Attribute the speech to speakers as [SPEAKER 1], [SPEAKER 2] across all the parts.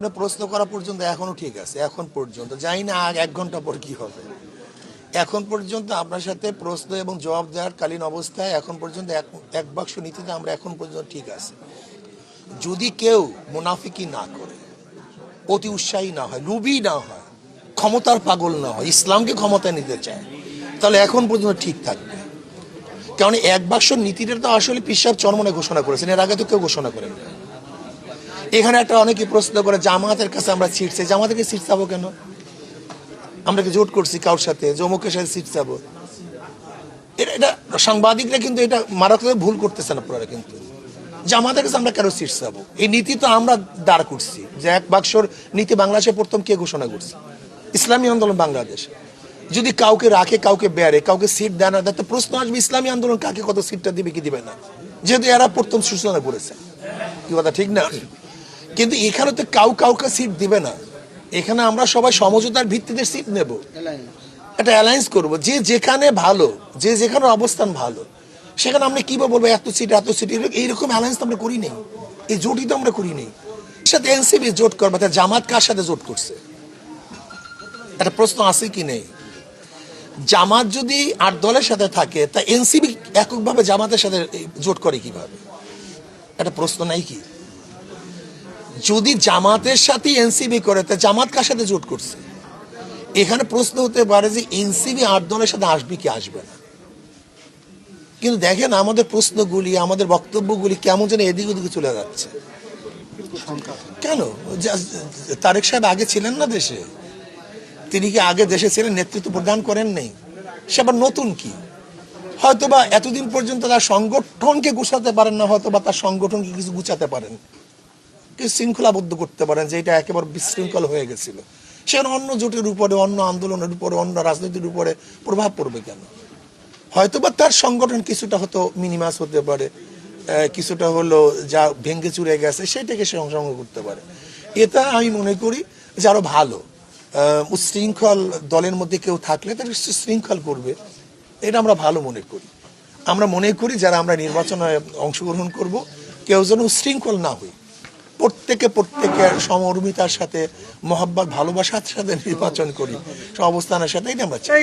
[SPEAKER 1] প্রশ্ন করা পর্যন্ত এখনও ঠিক আছে, এখন পর্যন্ত। জানি না এক ঘণ্টা পর কি হবে। এখন পর্যন্ত আপনার সাথে প্রশ্ন এবং জবাব দেওয়ার কালীন অবস্থায় এখন পর্যন্ত এক বাক্স নীতিতে আমরা এখন পর্যন্ত ঠিক আছে। যদি কেউ মুনাফিকি না করে, অতি উৎসাহী না হয়, লুবি না হয়, ক্ষমতার পাগল না হয়, ইসলামকে ক্ষমতায় নিতে চায়, তাহলে এখন পর্যন্ত ঠিক থাকবে। কারণ এক বাক্স নীতিটা তো আসলে পিসাব চরমনে ঘোষণা করেছেন, এর আগে তো কেউ ঘোষণা করেন না এখানে একটা অনেকে প্রশ্ন করে জামাতের কাছে আমরা সিট চাই জামাতের সিট চাবো কেন? আমরা কি জোট করছি কারোর সাথে? জমকের সাথে সিট চাবো এটা এটা সাংবাদিকরা কিন্তু এটা মারাত্মক ভুল করতেছেন আপনারা কিন্তু। জামাতের কাছে আমরা কেন সিট চাবো এই নীতি তো আমরা দাঁড় করছি যে এক বাক্সর নীতি বাংলাদেশে প্রথম কে ঘোষণা করছে? ইসলামী আন্দোলন বাংলাদেশ। যদি কাউকে রাখে, কাউকে বেড়ে কাউকে সিট দেয় না তো প্রশ্ন আসবে, ইসলামী আন্দোলন কাকে কত সিটটা দিবে, কি দিবে না? যেহেতু এরা প্রথম সূচনা করেছে। কি কথা, ঠিক না? কিন্তু এখানে তো কাউ কাউকে সিট দিবে না। এখানে আমরা সবাই সমঝোতার ভিত্তিতে সিট নেব। একটা অ্যালায়েন্স করব। যে যেখানে ভালো, যে যেখানে অবস্থান ভালো, সেখানে আমরা কীভাবে বলব, এত সিট এত সিট এইরকম অ্যালায়েন্স তো আমরা করি নেই। এই জোটই তো আমরা করি নেই। সাথে এনসিবি জোট করবে তা জামাত কার সাথে জোট করছে? একটা প্রশ্ন আছে কি নেই? জামাত যদি আট দলের সাথে থাকে, তা এনসিবি এককভাবে জামাতের সাথে জোট করে কীভাবে? একটা প্রশ্ন নাই কি? যদি জামাতের সাথে এনসিবি করে, তা জামাত কার সাথে জোট করছে? এখানে প্রশ্ন হতে পারে যে এনসিবি আট দলের সাথে আসবে কি আসবে না। কিন্তু দেখেন আমাদের প্রশ্নগুলি, আমাদের বক্তব্যগুলি কেমন যেন এদিক ওদিকে চলে যাচ্ছে। কেন? তারেক সাহেব আগে ছিলেন না দেশে। তিনি কি আগে দেশে ছিলেন, নেতৃত্ব প্রদান করেন নেই? সে আবার নতুন কি? হয়তোবা এতদিন পর্যন্ত তার সংগঠনকে গুছাতে পারেন না, হয়তোবা তার সংগঠনকে কিছু গুছাতে পারেন। শৃঙ্খলাবদ্ধ করতে পারেন যে এটা একেবারে বিশৃঙ্খল হয়ে গেছিল। সেখানে অন্য জোটের উপরে অন্য আন্দোলনের উপরে অন্য রাজনীতির উপরে প্রভাব পড়বে কেন? হয়তোবা তার সংগঠন কিছুটা হয়তো মিনিমাস হতে পারে কিছুটা হলো যা ভেঙ্গে চুরে গেছে সেটাকে সে অংশগ্রহণ করতে পারে। এটা আমি মনে করি যে আরও ভালো। আহ, উচ্ছৃঙ্খল দলের মধ্যে কেউ থাকলে তারা শৃঙ্খল করবে এটা আমরা ভালো মনে করি। আমরা মনে করি যারা আমরা নির্বাচনে অংশগ্রহণ করব কেউ যেন উচ্ছৃঙ্খল না হই। প্রত্যেকে প্রত্যেকের সমর্মিতার সাথে মহাব্বত ভালোবাসার সাথে নির্বাচন করি সব অবস্থানের সাথে এটা আমরা চাই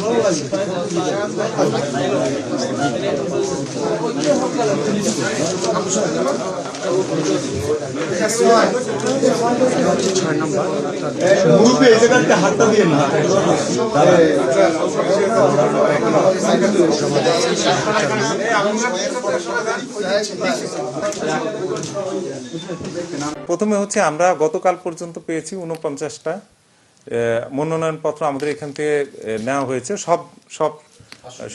[SPEAKER 2] মোবাইল লেখা
[SPEAKER 3] গ্রুপে এই জায়গাতে হাতটা দিয়ে না
[SPEAKER 4] প্রথমে হচ্ছে আমরা গতকাল পর্যন্ত পেয়েছি উনপঞ্চাশটা মনোনয়নপত্র আমাদের এখান থেকে নেওয়া হয়েছে। সব সব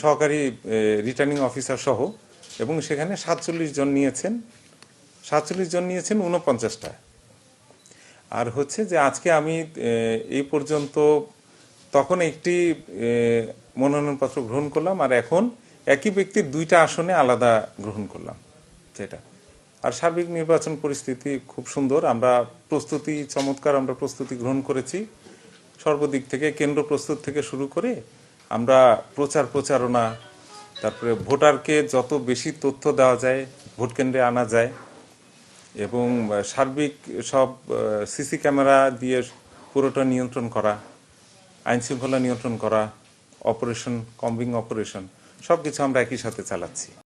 [SPEAKER 4] সহকারী রিটার্নিং অফিসার সহ। এবং সেখানে সাতচল্লিশ জন নিয়েছেন। সাতচল্লিশ জন নিয়েছেন উনপঞ্চাশটা আর হচ্ছে যে আজকে আমি এই পর্যন্ত তখন একটি মনোনয়নপত্র গ্রহণ করলাম আর এখন একই ব্যক্তির দুইটা আসনে আলাদা গ্রহণ করলাম, যেটা। আর সার্বিক নির্বাচন পরিস্থিতি খুব সুন্দর। আমরা প্রস্তুতি, চমৎকার আমরা প্রস্তুতি গ্রহণ করেছি। সর্বদিক থেকে, কেন্দ্র প্রস্তুত থেকে শুরু করে আমরা প্রচার প্রচারণা, তারপরে ভোটারকে যত বেশি তথ্য দেওয়া যায়, ভোট কেন্দ্রে আনা যায়, এবং সার্বিক সব সিসি ক্যামেরা দিয়ে পুরোটা নিয়ন্ত্রণ করা, আইন শৃঙ্খলা নিয়ন্ত্রণ করা, অপারেশন, কম্বিং অপারেশন সব কিছু আমরা একই সাথে চালাচ্ছি।